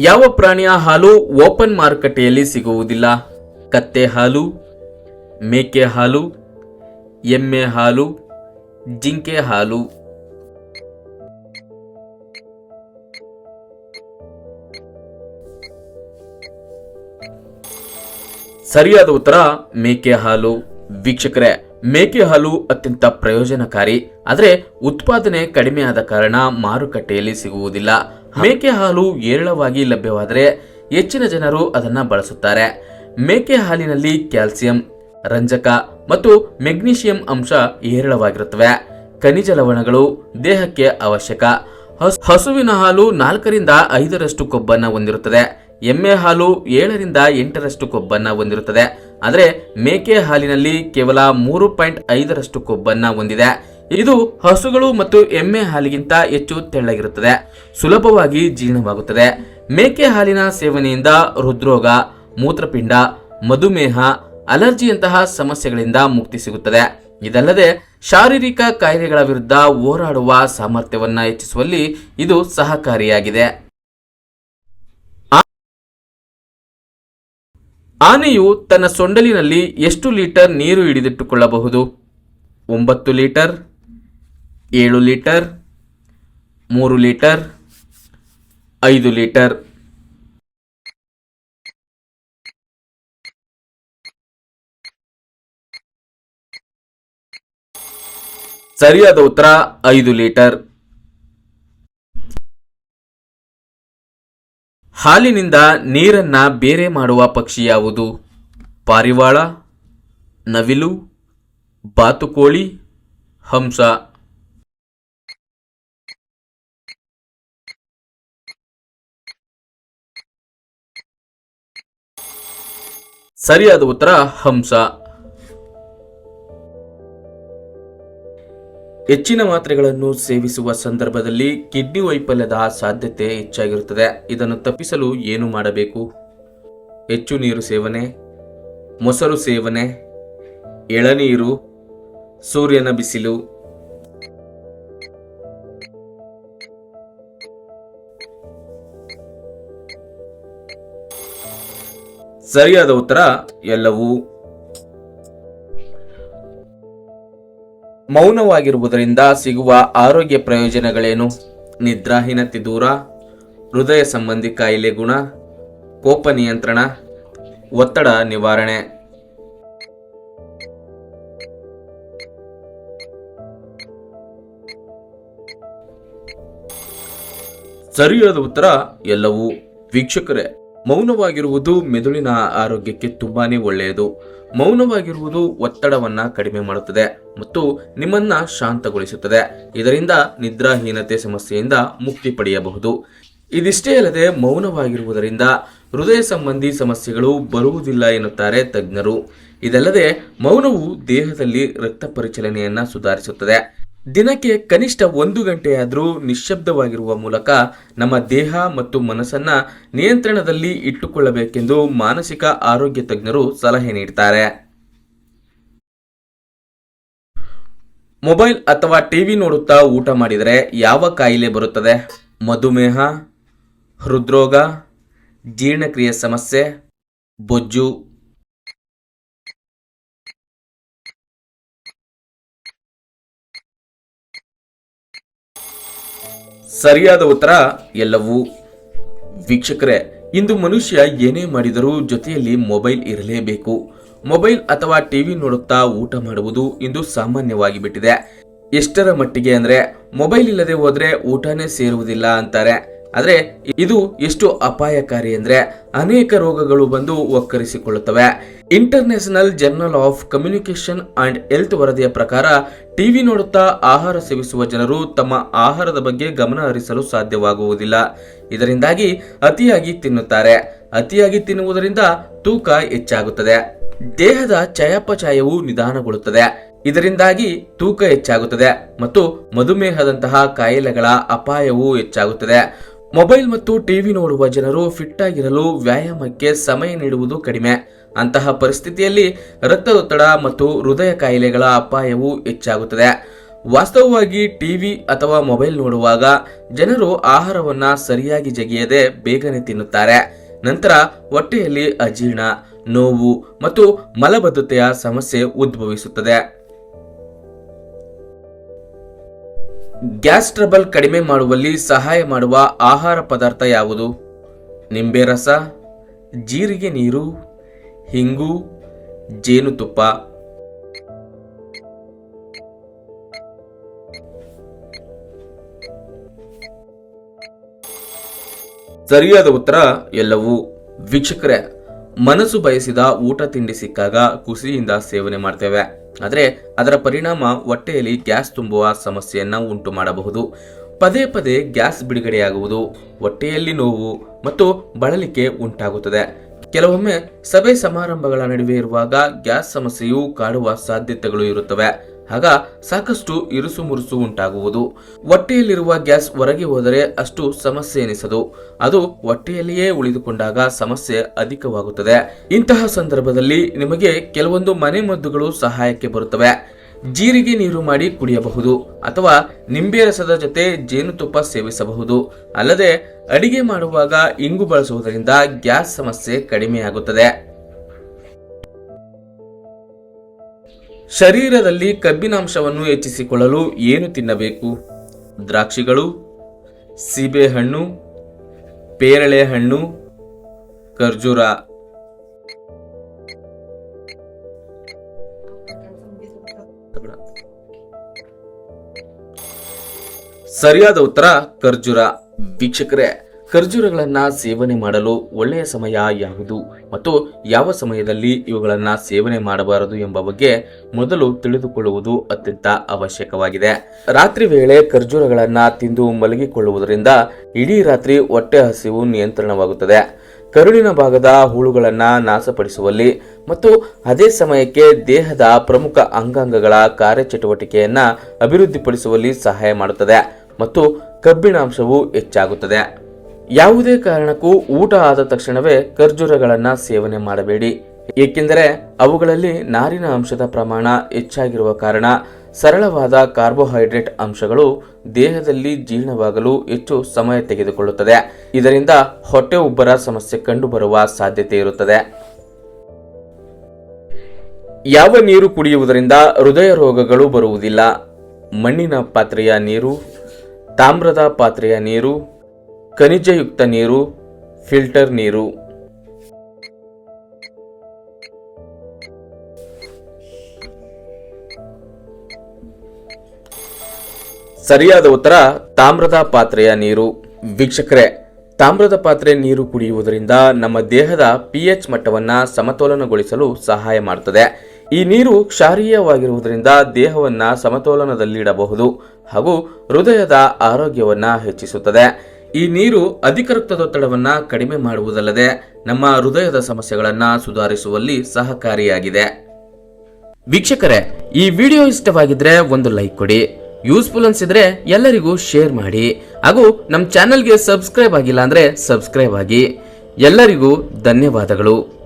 ಯಾವ ಪ್ರಾಣಿಯ ಹಾಲು ಓಪನ್ ಮಾರುಕಟ್ಟೆಯಲ್ಲಿ ಸಿಗುವುದಿಲ್ಲ? ಕತ್ತೆ ಹಾಲು, ಮೇಕೆ ಹಾಲು, ಎಮ್ಮೆ ಹಾಲು, ಜಿಂಕೆ ಹಾಲು. ಸರಿಯಾದ ಉತ್ತರ, ಮೇಕೆ ಹಾಲು. ವೀಕ್ಷಕರೇ, ಮೇಕೆ ಹಾಲು ಅತ್ಯಂತ ಪ್ರಯೋಜನಕಾರಿ, ಆದರೆ ಉತ್ಪಾದನೆ ಕಡಿಮೆ ಆದ ಕಾರಣ ಮಾರುಕಟ್ಟೆಯಲ್ಲಿ ಸಿಗುವುದಿಲ್ಲ. ಮೇಕೆ ಹಾಲು ಏರಳವಾಗಿ ಲಭ್ಯವಾದರೆ ಹೆಚ್ಚಿನ ಜನರು ಅದನ್ನ ಬಳಸುತ್ತಾರೆ. ಮೇಕೆ ಹಾಲಿನಲ್ಲಿ ಕ್ಯಾಲ್ಸಿಯಂ, ರಂಜಕ ಮತ್ತು ಮೆಗ್ನೀಷಿಯಂ ಅಂಶ ಹೇರಳವಾಗಿರುತ್ತವೆ. ಖನಿಜ ಲವಣಗಳು ದೇಹಕ್ಕೆ ಅವಶ್ಯಕ. ಹಸು- ಹಸುವಿನ ಹಾಲು ನಾಲ್ಕರಿಂದ ಐದರಷ್ಟು ಕೊಬ್ಬನ್ನ ಹೊಂದಿರುತ್ತದೆ. ಎಮ್ಮೆ ಹಾಲು ಏಳರಿಂದ ಎಂಟರಷ್ಟು ಕೊಬ್ಬನ್ನ ಹೊಂದಿರುತ್ತದೆ. ಆದರೆ ಮೇಕೆ ಹಾಲಿನಲ್ಲಿ ಕೇವಲ ಮೂರು ಪಾಯಿಂಟ್ ಐದರಷ್ಟು ಕೊಬ್ಬನ್ನ ಹೊಂದಿದೆ. ಇದು ಹಸುಗಳು ಮತ್ತು ಎಮ್ಮೆ ಹಾಲಿಗಿಂತ ಹೆಚ್ಚು ತೆಳ್ಳಗಿರುತ್ತದೆ. ಸುಲಭವಾಗಿ ಜೀರ್ಣವಾಗುತ್ತದೆ. ಮೇಕೆ ಹಾಲಿನ ಸೇವನೆಯಿಂದ ಹೃದ್ರೋಗ, ಮೂತ್ರಪಿಂಡ, ಮಧುಮೇಹ, ಅಲರ್ಜಿಯಂತಹ ಸಮಸ್ಯೆಗಳಿಂದ ಮುಕ್ತಿ ಸಿಗುತ್ತದೆ. ಇದಲ್ಲದೆ ಶಾರೀರಿಕ ಕಾಯಿಲೆಗಳ ವಿರುದ್ಧ ಹೋರಾಡುವ ಸಾಮರ್ಥ್ಯವನ್ನು ಹೆಚ್ಚಿಸುವಲ್ಲಿ ಇದು ಸಹಕಾರಿಯಾಗಿದೆ. ಆನೆಯು ತನ್ನ ಸೊಂಡಲಿನಲ್ಲಿ ಎಷ್ಟು ಲೀಟರ್ ನೀರು ಹಿಡಿದಿಟ್ಟುಕೊಳ್ಳಬಹುದು? ಒಂಬತ್ತು ಲೀಟರ್. ಏಳು ಲೀಟರ್, ಮೂರು ಲೀಟರ್, ಐದು ಲೀಟರ್. ಸರಿಯಾದ ಉತ್ತರ, ಐದು ಲೀಟರ್. ಹಾಲಿನಿಂದ ನೀರನ್ನ ಬೇರೆ ಮಾಡುವ ಪಕ್ಷಿ ಯಾವುದು? ಪಾರಿವಾಳ, ನವಿಲು, ಬಾತುಕೋಳಿ, ಹಂಸ. ಸರಿಯಾದ ಉತ್ತರ, ಹಂಸ. ಹೆಚ್ಚಿನ ಮಾತ್ರೆಗಳನ್ನು ಸೇವಿಸುವ ಸಂದರ್ಭದಲ್ಲಿ ಕಿಡ್ನಿ ವೈಫಲ್ಯದ ಸಾಧ್ಯತೆ ಹೆಚ್ಚಾಗಿರುತ್ತದೆ. ಇದನ್ನು ತಪ್ಪಿಸಲು ಏನು ಮಾಡಬೇಕು? ಹೆಚ್ಚು ನೀರು ಸೇವನೆ, ಮೊಸರು ಸೇವನೆ, ಎಳನೀರು, ಸೂರ್ಯನ ಬಿಸಿಲು ಸರಿಯಾದ ಉತ್ತರ ಎಲ್ಲವೂ ಮೌನವಾಗಿರುವುದರಿಂದ ಸಿಗುವ ಆರೋಗ್ಯ ಪ್ರಯೋಜನಗಳೇನು? ನಿದ್ರಾಹೀನತೆ ದೂರ, ಹೃದಯ ಸಂಬಂಧಿ ಕಾಯಿಲೆ, ಗುಣ, ಕೋಪ ನಿಯಂತ್ರಣ, ಒತ್ತಡ ನಿವಾರಣೆ. ಸರಿಯಾದ ಉತ್ತರ ಎಲ್ಲವೂ. ವೀಕ್ಷಕರೇ ಮೌನವಾಗಿರುವುದು ಮೆದುಳಿನ ಆರೋಗ್ಯಕ್ಕೆ ತುಂಬಾನೇ ಒಳ್ಳೆಯದು. ಮೌನವಾಗಿರುವುದು ಒತ್ತಡವನ್ನ ಕಡಿಮೆ ಮಾಡುತ್ತದೆ ಮತ್ತು ನಿಮ್ಮನ್ನ ಶಾಂತಗೊಳಿಸುತ್ತದೆ. ಇದರಿಂದ ನಿದ್ರಾಹೀನತೆ ಸಮಸ್ಯೆಯಿಂದ ಮುಕ್ತಿ ಪಡೆಯಬಹುದು. ಇದಿಷ್ಟೇ ಅಲ್ಲದೆ ಮೌನವಾಗಿರುವುದರಿಂದ ಹೃದಯ ಸಂಬಂಧಿ ಸಮಸ್ಯೆಗಳು ಬರುವುದಿಲ್ಲ ಎನ್ನುತ್ತಾರೆ ತಜ್ಞರು. ಇದಲ್ಲದೆ ಮೌನವು ದೇಹದಲ್ಲಿ ರಕ್ತ ಪರಿಚಲನೆಯನ್ನ ಸುಧಾರಿಸುತ್ತದೆ. ದಿನಕ್ಕೆ ಕನಿಷ್ಠ ಒಂದು ಗಂಟೆಯಾದರೂ ನಿಶ್ಶಬ್ದವಾಗಿರುವ ಮೂಲಕ ನಮ್ಮ ದೇಹ ಮತ್ತು ಮನಸ್ಸನ್ನ ನಿಯಂತ್ರಣದಲ್ಲಿ ಇಟ್ಟುಕೊಳ್ಳಬೇಕೆಂದು ಮಾನಸಿಕ ಆರೋಗ್ಯ ತಜ್ಞರು ಸಲಹೆ ನೀಡುತ್ತಾರೆ ಮೊಬೈಲ್ ಅಥವಾ ಟಿವಿ ನೋಡುತ್ತಾ ಊಟ ಮಾಡಿದರೆ ಯಾವ ಕಾಯಿಲೆ ಬರುತ್ತದೆ? ಮಧುಮೇಹ, ಹೃದ್ರೋಗ, ಜೀರ್ಣಕ್ರಿಯೆ ಸಮಸ್ಯೆ, ಬೊಜ್ಜು ಸರಿಯಾದ ಉತ್ತರ ಎಲ್ಲವೂ. ವೀಕ್ಷಕರೇ, ಇಂದು ಮನುಷ್ಯ ಏನೇ ಮಾಡಿದರೂ ಜೊತೆಯಲ್ಲಿ ಮೊಬೈಲ್ ಇರಲೇಬೇಕು. ಮೊಬೈಲ್ ಅಥವಾ ಟಿವಿ ನೋಡುತ್ತಾ ಊಟ ಮಾಡುವುದು ಇಂದು ಸಾಮಾನ್ಯವಾಗಿ ಬಿಟ್ಟಿದೆ. ಎಷ್ಟರ ಮಟ್ಟಿಗೆ ಅಂದ್ರೆ, ಮೊಬೈಲ್ ಇಲ್ಲದೆ ಹೋದ್ರೆ ಊಟನೇ ಸೇರುವುದಿಲ್ಲ ಅಂತಾರೆ. ಆದ್ರೆ ಇದು ಎಷ್ಟು ಅಪಾಯಕಾರಿ ಅಂದರೆ ಅನೇಕ ರೋಗಗಳು ಬಂದು ಒಕ್ಕರಿಸಿಕೊಳ್ಳುತ್ತವೆ. International journal of communication and health ವರದಿಯ ಪ್ರಕಾರ ಟಿವಿ ನೋಡುತ್ತಾ ಆಹಾರ ಸೇವಿಸುವ ಜನರು ತಮ್ಮ ಆಹಾರದ ಬಗ್ಗೆ ಗಮನ ಹರಿಸಲು ಸಾಧ್ಯವಾಗುವುದಿಲ್ಲ. ಇದರಿಂದಾಗಿ ಅತಿಯಾಗಿ ತಿನ್ನುತ್ತಾರೆ. ಅತಿಯಾಗಿ ತಿನ್ನುವುದರಿಂದ ತೂಕ ಹೆಚ್ಚಾಗುತ್ತದೆ. ದೇಹದ ಚಯಾಪಚಯವು ನಿಧಾನಗೊಳ್ಳುತ್ತದೆ. ಇದರಿಂದಾಗಿ ತೂಕ ಹೆಚ್ಚಾಗುತ್ತದೆ ಮತ್ತು ಮಧುಮೇಹದಂತಹ ಕಾಯಿಲೆಗಳ ಅಪಾಯವು ಹೆಚ್ಚಾಗುತ್ತದೆ. ಮೊಬೈಲ್ ಮತ್ತು ಟಿವಿ ನೋಡುವ ಜನರು ಫಿಟ್ ಆಗಿರಲು ವ್ಯಾಯಾಮಕ್ಕೆ ಸಮಯ ನೀಡುವುದು ಕಡಿಮೆ. ಅಂತಹ ಪರಿಸ್ಥಿತಿಯಲ್ಲಿ ರಕ್ತದೊತ್ತಡ ಮತ್ತು ಹೃದಯ ಕಾಯಿಲೆಗಳ ಅಪಾಯವು ಹೆಚ್ಚಾಗುತ್ತದೆ. ವಾಸ್ತವವಾಗಿ ಟಿವಿ ಅಥವಾ ಮೊಬೈಲ್ ನೋಡುವಾಗ ಜನರು ಆಹಾರವನ್ನ ಸರಿಯಾಗಿ ಜಗಿಯದೆ ಬೇಗನೆ ತಿನ್ನುತ್ತಾರೆ. ನಂತರ ಹೊಟ್ಟೆಯಲ್ಲಿ ಅಜೀರ್ಣ, ನೋವು ಮತ್ತು ಮಲಬದ್ಧತೆಯ ಸಮಸ್ಯೆ ಉದ್ಭವಿಸುತ್ತದೆ. ಗ್ಯಾಸ್ ಟ್ರಬಲ್ ಕಡಿಮೆ ಮಾಡುವಲ್ಲಿ ಸಹಾಯ ಮಾಡುವ ಆಹಾರ ಪದಾರ್ಥ ಯಾವುದು? ನಿಂಬೆ ರಸ, ಜೀರಿಗೆ ನೀರು, ಹಿಂಗು, ಜೇನುತುಪ್ಪ. ಸರಿಯಾದ ಉತ್ತರ ಎಲ್ಲವೂ. ವೀಕ್ಷಕರೇ, ಮನಸ್ಸು ಬಯಸಿದ ಊಟ ತಿಂಡಿ ಸಿಕ್ಕಾಗ ಖುಷಿಯಿಂದ ಸೇವನೆ ಮಾಡ್ತೇವೆ. ಆದರೆ ಅದರ ಪರಿಣಾಮ ಹೊಟ್ಟೆಯಲ್ಲಿ ಗ್ಯಾಸ್ ತುಂಬುವ ಸಮಸ್ಯೆಯನ್ನ ಉಂಟು ಮಾಡಬಹುದು. ಪದೇ ಪದೇ ಗ್ಯಾಸ್ ಬಿಡುಗಡೆಯಾಗುವುದು ಹೊಟ್ಟೆಯಲ್ಲಿ ನೋವು ಮತ್ತು ಬಳಲಿಕೆ ಉಂಟಾಗುತ್ತದೆ. ಕೆಲವೊಮ್ಮೆ ಸಭೆ ಸಮಾರಂಭಗಳ ನಡುವೆ ಇರುವಾಗ ಗ್ಯಾಸ್ ಸಮಸ್ಯೆಯು ಕಾಡುವ ಸಾಧ್ಯತೆಗಳು ಇರುತ್ತವೆ. ಆಗ ಸಾಕಷ್ಟು ಇರುಸು ಮುರುಸು ಉಂಟಾಗುವುದು. ಹೊಟ್ಟೆಯಲ್ಲಿರುವ ಗ್ಯಾಸ್ ಹೊರಗೆ ಹೋದರೆ ಅಷ್ಟು ಸಮಸ್ಯೆ ಎನಿಸದು. ಅದು ಹೊಟ್ಟೆಯಲ್ಲಿಯೇ ಉಳಿದುಕೊಂಡಾಗ ಸಮಸ್ಯೆ ಅಧಿಕವಾಗುತ್ತದೆ. ಇಂತಹ ಸಂದರ್ಭದಲ್ಲಿ ನಿಮಗೆ ಕೆಲವೊಂದು ಮನೆಮದ್ದುಗಳು ಸಹಾಯಕ್ಕೆ ಬರುತ್ತವೆ. ಜೀರಿಗೆ ನೀರು ಮಾಡಿ ಕುಡಿಯಬಹುದು ಅಥವಾ ನಿಂಬೆ ರಸದ ಜೊತೆ ಜೇನುತುಪ್ಪ ಸೇವಿಸಬಹುದು. ಅಲ್ಲದೆ ಅಡಿಗೆ ಮಾಡುವಾಗ ಇಂಗು ಬಳಸುವುದರಿಂದ ಗ್ಯಾಸ್ ಸಮಸ್ಯೆ ಕಡಿಮೆಯಾಗುತ್ತದೆ. ಶರೀರದಲ್ಲಿ ಕಬ್ಬಿನಾಂಶವನ್ನು ಹೆಚ್ಚಿಸಿಕೊಳ್ಳಲು ಏನು ತಿನ್ನಬೇಕು? ದ್ರಾಕ್ಷಿಗಳು ಸೀಬೆಹಣ್ಣು ಪೇರಳೆ ಹಣ್ಣು ಖರ್ಜೂರ. ಸರಿಯಾದ ಉತ್ತರ ಖರ್ಜೂರ. ವೀಕ್ಷಕರೇ ಖರ್ಜೂರಗಳನ್ನ ಸೇವನೆ ಮಾಡಲು ಒಳ್ಳೆಯ ಸಮಯ ಯಾವುದು ಮತ್ತು ಯಾವ ಸಮಯದಲ್ಲಿ ಇವುಗಳನ್ನು ಸೇವನೆ ಮಾಡಬಾರದು ಎಂಬ ಬಗ್ಗೆ ಮೊದಲು ತಿಳಿದುಕೊಳ್ಳುವುದು ಅತ್ಯಂತ ಅವಶ್ಯಕವಾಗಿದೆ. ರಾತ್ರಿ ವೇಳೆ ಖರ್ಜೂರಗಳನ್ನು ತಿಂದು ಮಲಗಿಕೊಳ್ಳುವುದರಿಂದ ಇಡೀ ರಾತ್ರಿ ಹೊಟ್ಟೆ ಹಸಿವು ನಿಯಂತ್ರಣವಾಗುತ್ತದೆ. ಕರುಳಿನ ಭಾಗದ ಹುಳುಗಳನ್ನು ನಾಶಪಡಿಸುವಲ್ಲಿ ಮತ್ತು ಅದೇ ಸಮಯಕ್ಕೆ ದೇಹದ ಪ್ರಮುಖ ಅಂಗಾಂಗಗಳ ಕಾರ್ಯಚಟುವಟಿಕೆಯನ್ನು ಅಭಿವೃದ್ಧಿಪಡಿಸುವಲ್ಲಿ ಸಹಾಯ ಮಾಡುತ್ತದೆ ಮತ್ತು ಕಬ್ಬಿಣಾಂಶವು ಹೆಚ್ಚಾಗುತ್ತದೆ. ಯಾವುದೇ ಕಾರಣಕ್ಕೂ ಊಟ ಆದ ತಕ್ಷಣವೇ ಖರ್ಜೂರಗಳನ್ನು ಸೇವನೆ ಮಾಡಬೇಡಿ. ಏಕೆಂದರೆ ಅವುಗಳಲ್ಲಿ ನಾರಿನ ಅಂಶದ ಪ್ರಮಾಣ ಹೆಚ್ಚಾಗಿರುವ ಕಾರಣ ಸರಳವಾದ ಕಾರ್ಬೋಹೈಡ್ರೇಟ್ ಅಂಶಗಳು ದೇಹದಲ್ಲಿ ಜೀರ್ಣವಾಗಲು ಹೆಚ್ಚು ಸಮಯ ತೆಗೆದುಕೊಳ್ಳುತ್ತದೆ. ಇದರಿಂದ ಹೊಟ್ಟೆ ಉಬ್ಬರ ಸಮಸ್ಯೆ ಕಂಡುಬರುವ ಸಾಧ್ಯತೆ ಇರುತ್ತದೆ. ಯಾವ ನೀರು ಕುಡಿಯುವುದರಿಂದ ಹೃದಯ ರೋಗಗಳು ಬರುವುದಿಲ್ಲ? ಮಣ್ಣಿನ ಪಾತ್ರೆಯ ನೀರು, ತಾಮ್ರದ ಪಾತ್ರೆಯ ನೀರು ಖನಿಜಯುಕ್ತ ನೀರು, ಫಿಲ್ಟರ್ ನೀರು. ಸರಿಯಾದ ಉತ್ತರ, ತಾಮ್ರದ ಪಾತ್ರೆಯ ನೀರು. ವೀಕ್ಷಕರೇ, ತಾಮ್ರದ ಪಾತ್ರೆ ನೀರು ಕುಡಿಯುವುದರಿಂದ ನಮ್ಮ ದೇಹದ ಪಿ ಎಚ್ ಮಟ್ಟವನ್ನ ಸಮತೋಲನಗೊಳಿಸಲು ಸಹಾಯ ಮಾಡುತ್ತದೆ ಈ ನೀರು ಕ್ಷಾರೀಯವಾಗಿರುವುದರಿಂದ ದೇಹವನ್ನ ಸಮತೋಲನದಲ್ಲಿಡಬಹುದು ಹಾಗೂ ಹೃದಯದ ಆರೋಗ್ಯವನ್ನ ಹೆಚ್ಚಿಸುತ್ತದೆ. ಈ ನೀರು ಅಧಿಕ ರಕ್ತದೊತ್ತಡವನ್ನು ಕಡಿಮೆ ಮಾಡುವುದಲ್ಲದೆ ನಮ್ಮ ಹೃದಯದ ಸಮಸ್ಯೆಗಳನ್ನು ಸುಧಾರಿಸುವಲ್ಲಿ ಸಹಕಾರಿಯಾಗಿದೆ. ವೀಕ್ಷಕರೇ, ಈ ವಿಡಿಯೋ ಇಷ್ಟವಾಗಿದ್ರೆ ಒಂದು ಲೈಕ್ ಕೊಡಿ, ಯೂಸ್ಫುಲ್ ಅನ್ಸಿದ್ರೆ ಎಲ್ಲರಿಗೂ ಶೇರ್ ಮಾಡಿ, ಹಾಗೂ ನಮ್ಮ ಚಾನಲ್ಗೆ ಸಬ್ಸ್ಕ್ರೈಬ್ ಆಗಿಲ್ಲ ಅಂದ್ರೆ ಸಬ್ಸ್ಕ್ರೈಬ್ ಆಗಿ. ಎಲ್ಲರಿಗೂ ಧನ್ಯವಾದಗಳು.